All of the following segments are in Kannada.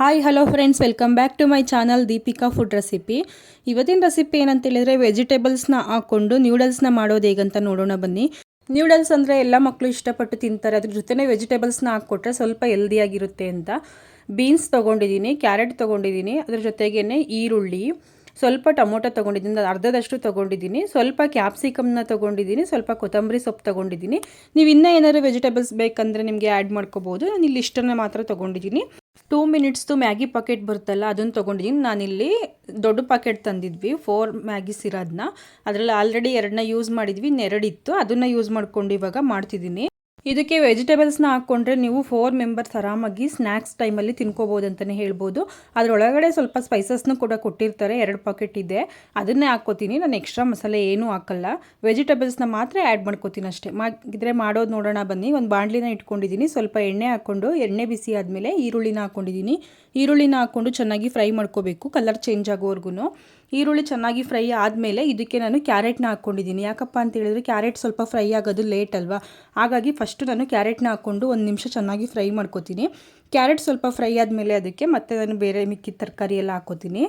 Hi hello friends welcome back to my channel Deepika food recipe ಇವತ್ತಿನ ರೆಸಿಪಿ ಏನಂತ ಹೇಳಿದ್ರೆ ವೆಜಿಟೇಬಲ್ಸ್ನ ಹಾಕ್ಕೊಂಡು ನ್ಯೂಡಲ್ಸ್ನ ಮಾಡೋದು ಹೇಗಂತ ನೋಡೋಣ ಬನ್ನಿ. ನ್ಯೂಡಲ್ಸ್ ಅಂದರೆ ಎಲ್ಲ ಮಕ್ಕಳು ಇಷ್ಟಪಟ್ಟು ತಿಂತಾರೆ. ಅದ್ರ ಜೊತೆನೇ ವೆಜಿಟೇಬಲ್ಸ್ನ ಹಾಕ್ಕೊಟ್ರೆ ಸ್ವಲ್ಪ ಹೆಲ್ದಿಯಾಗಿರುತ್ತೆ ಅಂತ. ಬೀನ್ಸ್ ತೊಗೊಂಡಿದ್ದೀನಿ ಕ್ಯಾರೆಟ್ ತೊಗೊಂಡಿದ್ದೀನಿ, ಅದ್ರ ಜೊತೆಗೇ ಈರುಳ್ಳಿ, ಸ್ವಲ್ಪ ಟೊಮೊಟೊ ತೊಗೊಂಡಿದ್ದೀನಿ ಅರ್ಧದಷ್ಟು ತೊಗೊಂಡಿದ್ದೀನಿ, ಸ್ವಲ್ಪ ಕ್ಯಾಪ್ಸಿಕಮ್ನ ತೊಗೊಂಡಿದ್ದೀನಿ, ಸ್ವಲ್ಪ ಕೊತ್ತಂಬರಿ ಸೊಪ್ಪು ತೊಗೊಂಡಿದ್ದೀನಿ. ನೀವು ಇನ್ನೂ ಏನಾದರೂ ವೆಜಿಟೇಬಲ್ಸ್ ಬೇಕಂದರೆ ನಿಮಗೆ ಆ್ಯಡ್ ಮಾಡ್ಕೋಬೋದು. ನಾನು ಇಲ್ಲಿ ಇಷ್ಟನ್ನು ಮಾತ್ರ ತೊಗೊಂಡಿದ್ದೀನಿ. ಟೂ ಮಿನಿಟ್ಸ್ದು ಮ್ಯಾಗಿ ಪಾಕೆಟ್ ಬರುತ್ತಲ್ಲ, ಅದನ್ನು ತೊಗೊಂಡಿದ್ದೀನಿ ನಾನಿಲ್ಲಿ ದೊಡ್ಡ ಪಾಕೆಟ್ ತಂದಿದ್ವಿ ಫೋರ್ ಮ್ಯಾಗಿಸ್ ಇರೋದನ್ನ ಅದರಲ್ಲಿ ಆಲ್ರೆಡಿ ಎರಡನ್ನ ಯೂಸ್ ಮಾಡಿದ್ವಿ, ಇನ್ನೆರಡಿತ್ತು. ಅದನ್ನು ಯೂಸ್ ಮಾಡ್ಕೊಂಡು ಇವಾಗ ಮಾಡ್ತಿದ್ದೀನಿ. ಇದಕ್ಕೆ ವೆಜಿಟೇಬಲ್ಸ್ನ ಹಾಕ್ಕೊಂಡ್ರೆ ನೀವು ಫೋರ್ ಮೆಂಬರ್ಸ್ ಆರಾಮಾಗಿ ಸ್ನ್ಯಾಕ್ಸ್ ಟೈಮಲ್ಲಿ ತಿನ್ಕೋಬೋದು ಅಂತಲೇ ಹೇಳ್ಬೋದು. ಅದರೊಳಗಡೆ ಸ್ವಲ್ಪ ಸ್ಪೈಸಸ್ನು ಕೂಡ ಕೊಟ್ಟಿರ್ತಾರೆ, ಎರಡು ಪಾಕೆಟ್ ಇದೆ. ಅದನ್ನೇ ಹಾಕ್ಕೋತೀನಿ, ನಾನು ಎಕ್ಸ್ಟ್ರಾ ಮಸಾಲೆ ಏನೂ ಹಾಕಲ್ಲ. ವೆಜಿಟೇಬಲ್ಸ್ನ ಮಾತ್ರ ಆ್ಯಡ್ ಮಾಡ್ಕೋತೀನಿ ಅಷ್ಟೇ. ಮಾಡಿದ್ರೆ ಮಾಡೋದು ನೋಡೋಣ ಬನ್ನಿ. ಒಂದು ಬಾಣಲಿನ ಇಟ್ಕೊಂಡಿದ್ದೀನಿ ಸ್ವಲ್ಪ ಎಣ್ಣೆ ಹಾಕ್ಕೊಂಡು, ಎಣ್ಣೆ ಬಿಸಿ ಆದಮೇಲೆ ಈರುಳ್ಳಿನ ಹಾಕ್ಕೊಂಡಿದ್ದೀನಿ ಈರುಳ್ಳಿನ ಹಾಕ್ಕೊಂಡು ಚೆನ್ನಾಗಿ ಫ್ರೈ ಮಾಡ್ಕೋಬೇಕು ಕಲರ್ ಚೇಂಜ್ ಆಗೋವರೆಗೂ ಈರುಳ್ಳಿ ಚೆನ್ನಾಗಿ ಫ್ರೈ ಆದಮೇಲೆ ಇದಕ್ಕೆ ನಾನು ಕ್ಯಾರೆಟ್ನ ಹಾಕ್ಕೊಂಡಿದ್ದೀನಿ ಯಾಕಪ್ಪ ಅಂತ ಹೇಳಿದ್ರೆ ಕ್ಯಾರೆಟ್ ಸ್ವಲ್ಪ ಫ್ರೈ ಆಗೋದು ಲೇಟ್ ಅಲ್ವಾ? ಹಾಗಾಗಿ ಫಸ್ಟು ನಾನು ಕ್ಯಾರೆಟ್ನ ಹಾಕ್ಕೊಂಡು ಒಂದು ನಿಮಿಷ ಚೆನ್ನಾಗಿ ಫ್ರೈ ಮಾಡ್ಕೋತೀನಿ. ಕ್ಯಾರೆಟ್ ಸ್ವಲ್ಪ ಫ್ರೈ ಆದಮೇಲೆ ಅದಕ್ಕೆ ಮತ್ತೆ ನಾನು ಬೇರೆ ಮಿಕ್ಕಿದ ತರಕಾರಿ ಎಲ್ಲ ಹಾಕೋತೀನಿ.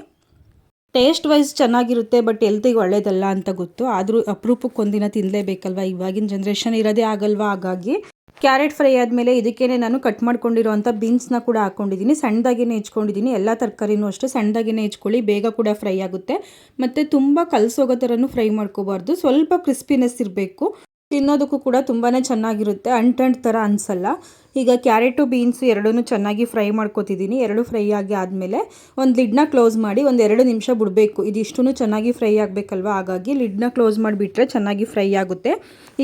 ಟೇಸ್ಟ್ ವೈಸ್ ಚೆನ್ನಾಗಿರುತ್ತೆ ಬಟ್ ಎಲ್ತಿಗೆ ಒಳ್ಳೇದಲ್ಲ ಅಂತ ಗೊತ್ತು. ಆದರೂ ಅಪರೂಪಕ್ಕೆ ಒಂದಿನ ತಿನ್ನಲೇಬೇಕಲ್ವ ಇವಾಗಿನ ಜನ್ರೇಷನ್ ಇರೋದೇ ಆಗಲ್ವಾ? ಹಾಗಾಗಿ ಕ್ಯಾರೆಟ್ ಫ್ರೈ ಆದಮೇಲೆ ಇದಕ್ಕೇ ನಾನು ಕಟ್ ಮಾಡ್ಕೊಂಡಿರೋಂಥ ಬೀನ್ಸ್ನ ಕೂಡ ಹಾಕ್ಕೊಂಡಿದ್ದೀನಿ ಸಣ್ಣದಾಗಿಯೇ ಹೆಚ್ಕೊಂಡಿದ್ದೀನಿ. ಎಲ್ಲ ತರಕಾರಿನೂ ಅಷ್ಟೇ ಸಣ್ಣದಾಗಿಯೇ ಹೆಚ್ಕೊಳ್ಳಿ. ಬೇಗ ಕೂಡ ಫ್ರೈ ಆಗುತ್ತೆ. ಮತ್ತು ತುಂಬ ಕಲಸೋಗೋ ಥರನೂ ಫ್ರೈ ಮಾಡ್ಕೋಬಾರ್ದು. ಸ್ವಲ್ಪ ಕ್ರಿಸ್ಪಿನೆಸ್ ಇರಬೇಕು. ತಿನ್ನೋದಕ್ಕೂ ಕೂಡ ತುಂಬಾ ಚೆನ್ನಾಗಿರುತ್ತೆ ಅಂಟಂಟ್ ಥರ ಅನಿಸಲ್ಲ. ಈಗ ಕ್ಯಾರೆಟು ಬೀನ್ಸು ಎರಡೂ ಚೆನ್ನಾಗಿ ಫ್ರೈ ಮಾಡ್ಕೊತಿದ್ದೀನಿ. ಎರಡು ಫ್ರೈ ಆಗಿ ಆದಮೇಲೆ ಒಂದು ಲಿಡ್ನ ಕ್ಲೋಸ್ ಮಾಡಿ ಒಂದು ಎರಡು ನಿಮಿಷ ಬಿಡಬೇಕು. ಇದಿಷ್ಟು ಚೆನ್ನಾಗಿ ಫ್ರೈ ಆಗಬೇಕಲ್ವ? ಹಾಗಾಗಿ ಲಿಡ್ನ ಕ್ಲೋಸ್ ಮಾಡಿಬಿಟ್ರೆ ಚೆನ್ನಾಗಿ ಫ್ರೈ ಆಗುತ್ತೆ.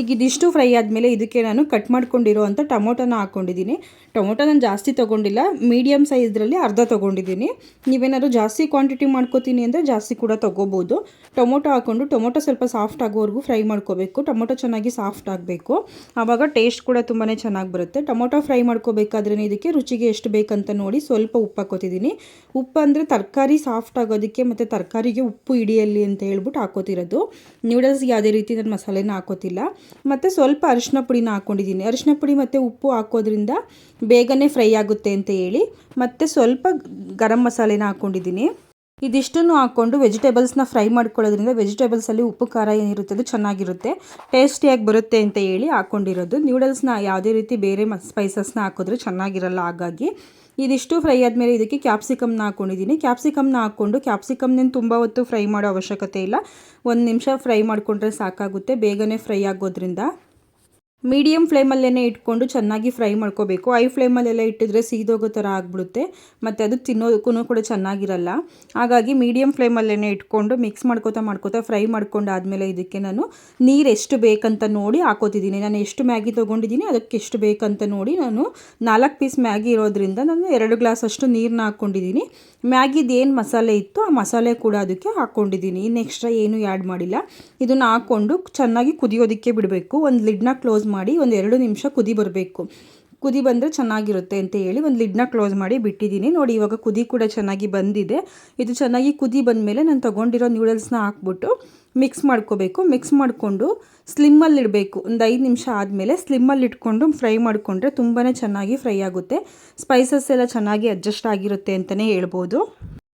ಈಗ ಇದಿಷ್ಟು ಫ್ರೈ ಆದಮೇಲೆ ಇದಕ್ಕೆ ನಾನು ಕಟ್ ಮಾಡ್ಕೊಂಡಿರೋ ಅಂಥ ಟೊಮೊಟೊನ ಹಾಕ್ಕೊಂಡಿದ್ದೀನಿ ಟೊಮೊಟೊ ನಾನು ಜಾಸ್ತಿ ತೊಗೊಂಡಿಲ್ಲ. ಮೀಡಿಯಮ್ ಸೈಜ್ರಲ್ಲಿ ಅರ್ಧ ತೊಗೊಂಡಿದ್ದೀನಿ. ನೀವೇನಾದ್ರು ಜಾಸ್ತಿ ಕ್ವಾಂಟಿಟಿ ಮಾಡ್ಕೋತೀನಿ ಅಂದರೆ ಜಾಸ್ತಿ ಕೂಡ ತೊಗೋಬೋದು. ಟೊಮೊಟೊ ಹಾಕ್ಕೊಂಡು ಟೊಮೊಟೊ ಸ್ವಲ್ಪ ಸಾಫ್ಟ್ ಆಗೋವರೆಗೂ ಫ್ರೈ ಮಾಡ್ಕೋಬೇಕು. ಟೊಮೊಟೊ ಚೆನ್ನಾಗಿ ಸಾಫ್ಟ್ ಆಗಬೇಕು. ಆವಾಗ ಟೇಸ್ಟ್ ಕೂಡ ತುಂಬಾ ಚೆನ್ನಾಗಿ ಬರುತ್ತೆ. ಟೊಮೊಟೊ ಫ್ರೈ ಮಾಡ್ಕೋಬೇಕಾದ್ರೆ ಇದಕ್ಕೆ ರುಚಿಗೆ ಎಷ್ಟು ಬೇಕಂತ ನೋಡಿ ಸ್ವಲ್ಪ ಉಪ್ಪು ಹಾಕೋತಿದ್ದೀನಿ. ಉಪ್ಪು ಅಂದರೆ ತರಕಾರಿ ಸಾಫ್ಟ್ ಆಗೋದಕ್ಕೆ ಮತ್ತು ತರಕಾರಿಗೆ ಉಪ್ಪು ಹಿಡಿಯಲಿ ಅಂತ ಹೇಳ್ಬಿಟ್ಟು ಹಾಕೋತಿರೋದು. ನ್ಯೂಡಲ್ಸ್ಗೆ ಯಾವುದೇ ರೀತಿ ನಾನು ಮಸಾಲೆನ ಹಾಕೋತಿಲ್ಲ. ಮತ್ತು ಸ್ವಲ್ಪ ಅರಿಶಿನ ಪುಡಿನ ಹಾಕ್ಕೊಂಡಿದ್ದೀನಿ ಅರಿಶಿನ ಪುಡಿ ಮತ್ತು ಉಪ್ಪು ಹಾಕೋದ್ರಿಂದ ಬೇಗನೆ ಫ್ರೈ ಆಗುತ್ತೆ ಅಂತ ಹೇಳಿ. ಮತ್ತು ಸ್ವಲ್ಪ ಗರಂ ಮಸಾಲೆನ ಹಾಕ್ಕೊಂಡಿದ್ದೀನಿ ಇದಿಷ್ಟನ್ನು ಹಾಕ್ಕೊಂಡು ವೆಜಿಟೇಬಲ್ಸ್ನ ಫ್ರೈ ಮಾಡ್ಕೊಳ್ಳೋದ್ರಿಂದ ವೆಜಿಟೇಬಲ್ಸಲ್ಲಿ ಉಪ್ಪು, ಖಾರ ಏನಿರುತ್ತೆ ಅದು ಚೆನ್ನಾಗಿರುತ್ತೆ. ಟೇಸ್ಟಿಯಾಗಿ ಬರುತ್ತೆ ಅಂತ ಹೇಳಿ ಹಾಕ್ಕೊಂಡಿರೋದು. ನ್ಯೂಡಲ್ಸ್ನ ಯಾವುದೇ ರೀತಿ ಬೇರೆ ಮ, ಸ್ಪೈಸಸ್ನ ಹಾಕಿದ್ರೆ ಚೆನ್ನಾಗಿರಲ್ಲ ಹಾಗಾಗಿ. ಇದಿಷ್ಟು ಫ್ರೈ ಆದಮೇಲೆ ಇದಕ್ಕೆ ಕ್ಯಾಪ್ಸಿಕಮ್ನ ಹಾಕ್ಕೊಂಡಿದ್ದೀನಿ ಕ್ಯಾಪ್ಸಿಕಮ್ನ ಹಾಕ್ಕೊಂಡು ಕ್ಯಾಪ್ಸಿಕಮ್ನೇನು ತುಂಬ ಹೊತ್ತು ಫ್ರೈ ಮಾಡೋ ಅವಶ್ಯಕತೆ ಇಲ್ಲ. ಒಂದು ನಿಮಿಷ ಫ್ರೈ ಮಾಡಿಕೊಂಡ್ರೆ ಸಾಕಾಗುತ್ತೆ. ಬೇಗನೆ ಫ್ರೈ ಆಗೋದ್ರಿಂದ. ಮೀಡಿಯಮ್ ಫ್ಲೇಮಲ್ಲೇ ಇಟ್ಕೊಂಡು ಚೆನ್ನಾಗಿ ಫ್ರೈ ಮಾಡ್ಕೋಬೇಕು. ಐ ಫ್ಲೇಮಲ್ಲೆಲ್ಲ ಇಟ್ಟಿದ್ರೆ ಸೀದೋಗೋ ಥರ ಆಗಿಬಿಡುತ್ತೆ. ಮತ್ತು ಅದು ತಿನ್ನೋದಕ್ಕೂ ಕೂಡ ಚೆನ್ನಾಗಿರಲ್ಲ. ಹಾಗಾಗಿ ಮೀಡಿಯಮ್ ಫ್ಲೇಮಲ್ಲೇ ಇಟ್ಕೊಂಡು ಮಿಕ್ಸ್ ಮಾಡ್ಕೋತಾ ಮಾಡ್ಕೋತಾ ಫ್ರೈ ಮಾಡ್ಕೊಂಡು ಆದಮೇಲೆ ಇದಕ್ಕೆ ನಾನು ನೀರು ಎಷ್ಟು ಬೇಕಂತ ನೋಡಿ ಹಾಕೋತಿದ್ದೀನಿ. ನಾನು ಎಷ್ಟು ಮ್ಯಾಗಿ ತೊಗೊಂಡಿದ್ದೀನಿ ಅದಕ್ಕೆ ಎಷ್ಟು ಬೇಕಂತ ನೋಡಿ ನಾನು ನಾಲ್ಕು ಪೀಸ್ ಮ್ಯಾಗಿ ಇರೋದ್ರಿಂದ ನಾನು ಎರಡು ಗ್ಲಾಸ್ ಅಷ್ಟು ನೀರನ್ನ ಹಾಕ್ಕೊಂಡಿದ್ದೀನಿ. ಮ್ಯಾಗಿದು ಏನು ಮಸಾಲೆ ಇತ್ತು ಆ ಮಸಾಲೆ ಕೂಡ ಅದಕ್ಕೆ ಹಾಕ್ಕೊಂಡಿದ್ದೀನಿ. ಇನ್ನು ಎಕ್ಸ್ಟ್ರಾ ಏನೂ ಆ್ಯಡ್ ಮಾಡಿಲ್ಲ. ಇದನ್ನು ಹಾಕ್ಕೊಂಡು ಚೆನ್ನಾಗಿ ಕುದಿಯೋದಕ್ಕೆ ಬಿಡಬೇಕು. ಒಂದು ಲಿಡ್ನ ಕ್ಲೋಸ್ ಮಾಡಿ ಒಂದು ಎರಡು ನಿಮಿಷ ಕುದಿ ಬರಬೇಕು. ಕುದಿ ಬಂದರೆ ಚೆನ್ನಾಗಿರುತ್ತೆ ಅಂತ ಹೇಳಿ ಒಂದು ಲಿಡ್ನ ಕ್ಲೋಸ್ ಮಾಡಿ ಬಿಟ್ಟಿದ್ದೀನಿ. ನೋಡಿ, ಇವಾಗ ಕುದಿ ಕೂಡ ಚೆನ್ನಾಗಿ ಬಂದಿದೆ. ಇದು ಚೆನ್ನಾಗಿ ಕುದಿ ಬಂದಮೇಲೆ ನಾನು ತೊಗೊಂಡಿರೋ ನ್ಯೂಡಲ್ಸ್ನ ಹಾಕ್ಬಿಟ್ಟು ಮಿಕ್ಸ್ ಮಾಡ್ಕೋಬೇಕು. ಮಿಕ್ಸ್ ಮಾಡಿಕೊಂಡು ಸ್ಲಿಮ್ಮಲ್ಲಿ ಇಡಬೇಕು. ಒಂದು ಐದು ನಿಮಿಷ ಆದಮೇಲೆ ಸ್ಲಿಮ್ಮಲ್ಲಿ ಇಟ್ಕೊಂಡು ಫ್ರೈ ಮಾಡಿಕೊಂಡ್ರೆ ತುಂಬಾ ಚೆನ್ನಾಗಿ ಫ್ರೈ ಆಗುತ್ತೆ. ಸ್ಪೈಸಸ್ ಎಲ್ಲ ಚೆನ್ನಾಗಿ ಅಡ್ಜಸ್ಟ್ ಆಗಿರುತ್ತೆ ಅಂತಲೇ ಹೇಳ್ಬೋದು.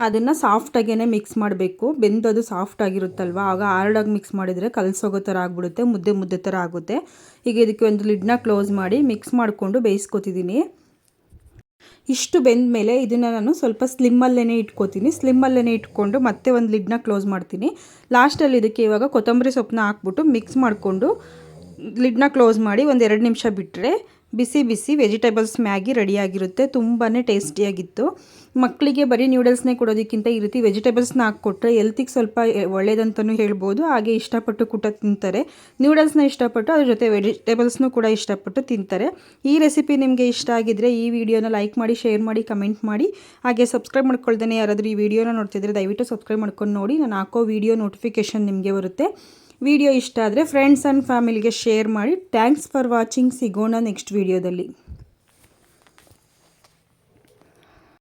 ಅದನ್ನು ಸಾಫ್ಟಾಗೇ ಮಿಕ್ಸ್ ಮಾಡಬೇಕು. ಬೆಂದದು ಸಾಫ್ಟ್ ಆಗಿರುತ್ತಲ್ವ? ಆಗ ಹಾರ್ಡಾಗಿ ಮಿಕ್ಸ್ ಮಾಡಿದರೆ ಕಲಸೋಗೋ ಥರ ಆಗಿಬಿಡುತ್ತೆ, ಮುದ್ದೆ ಮುದ್ದೆ ಥರ ಆಗುತ್ತೆ. ಈಗ ಇದಕ್ಕೆ ಒಂದು ಲಿಡ್ನ ಕ್ಲೋಸ್ ಮಾಡಿ ಮಿಕ್ಸ್ ಮಾಡಿಕೊಂಡು ಬೇಯಿಸ್ಕೊತಿದ್ದೀನಿ. ಇಷ್ಟು ಬೆಂದ ಮೇಲೆ ಇದನ್ನು ನಾನು ಸ್ವಲ್ಪ ಸ್ಲಿಮ್ಮಲ್ಲೇ ಇಟ್ಕೋತೀನಿ. ಸ್ಲಿಮ್ಮಲ್ಲೇ ಇಟ್ಕೊಂಡು ಮತ್ತೆ ಒಂದು ಲಿಡ್ನ ಕ್ಲೋಸ್ ಮಾಡ್ತೀನಿ. ಲಾಸ್ಟಲ್ಲಿ ಇದಕ್ಕೆ ಇವಾಗ ಕೊತ್ತಂಬರಿ ಸೊಪ್ಪನ್ನ ಹಾಕ್ಬಿಟ್ಟು ಮಿಕ್ಸ್ ಮಾಡಿಕೊಂಡು ಲಿಡ್ನ ಕ್ಲೋಸ್ ಮಾಡಿ ಒಂದು ಎರಡು ನಿಮಿಷ ಬಿಟ್ಟರೆ ಬಿಸಿ ಬಿಸಿ ವೆಜಿಟೇಬಲ್ಸ್ ಮ್ಯಾಗಿ ರೆಡಿಯಾಗಿರುತ್ತೆ. ತುಂಬಾ ಟೇಸ್ಟಿಯಾಗಿತ್ತು. ಮಕ್ಕಳಿಗೆ ಬರೀ ನ್ಯೂಡಲ್ಸ್ನೇ ಕೊಡೋದಕ್ಕಿಂತ ಈ ರೀತಿ ವೆಜಿಟೇಬಲ್ಸ್ನ ಹಾಕ್ಕೊಟ್ರೆ ಎಲ್ತಿಗೆ ಸ್ವಲ್ಪ ಒಳ್ಳೇದಂತಲೂ ಹೇಳ್ಬೋದು. ಹಾಗೆ ಇಷ್ಟಪಟ್ಟು ಕೂಡ ತಿಂತಾರೆ. ನ್ಯೂಡಲ್ಸ್ನ ಇಷ್ಟಪಟ್ಟು, ಅದ್ರ ಜೊತೆ ವೆಜಿಟೇಬಲ್ಸ್ನೂ ಕೂಡ ಇಷ್ಟಪಟ್ಟು ತಿಂತಾರೆ. ಈ ರೆಸಿಪಿ ನಿಮಗೆ ಇಷ್ಟ ಆಗಿದ್ದರೆ ಈ ವಿಡಿಯೋನ ಲೈಕ್ ಮಾಡಿ, ಶೇರ್ ಮಾಡಿ, ಕಮೆಂಟ್ ಮಾಡಿ. ಹಾಗೆ ಸಬ್ಸ್ಕ್ರೈಬ್ ಮಾಡ್ಕೊಳ್ದೇ ಯಾರಾದರೂ ಈ ವಿಡಿಯೋನ ನೋಡ್ತಿದ್ರೆ ದಯವಿಟ್ಟು ಸಬ್ಸ್ಕ್ರೈಬ್ ಮಾಡ್ಕೊಂಡು ನೋಡಿ. ನಾನು ಹಾಕೋ ವಿಡಿಯೋ ನೋಟಿಫಿಕೇಷನ್ ನಿಮಗೆ ಬರುತ್ತೆ. ವಿಡಿಯೋ ಇಷ್ಟ ಆದರೆ ಫ್ರೆಂಡ್ಸ್ ಆ್ಯಂಡ್ ಫ್ಯಾಮಿಲಿಗೆ ಶೇರ್ ಮಾಡಿ. ಥ್ಯಾಂಕ್ಸ್ ಫಾರ್ ವಾಚಿಂಗ್ ಸಿಗೋಣ ನೆಕ್ಸ್ಟ್ ವಿಡಿಯೋದಲ್ಲಿ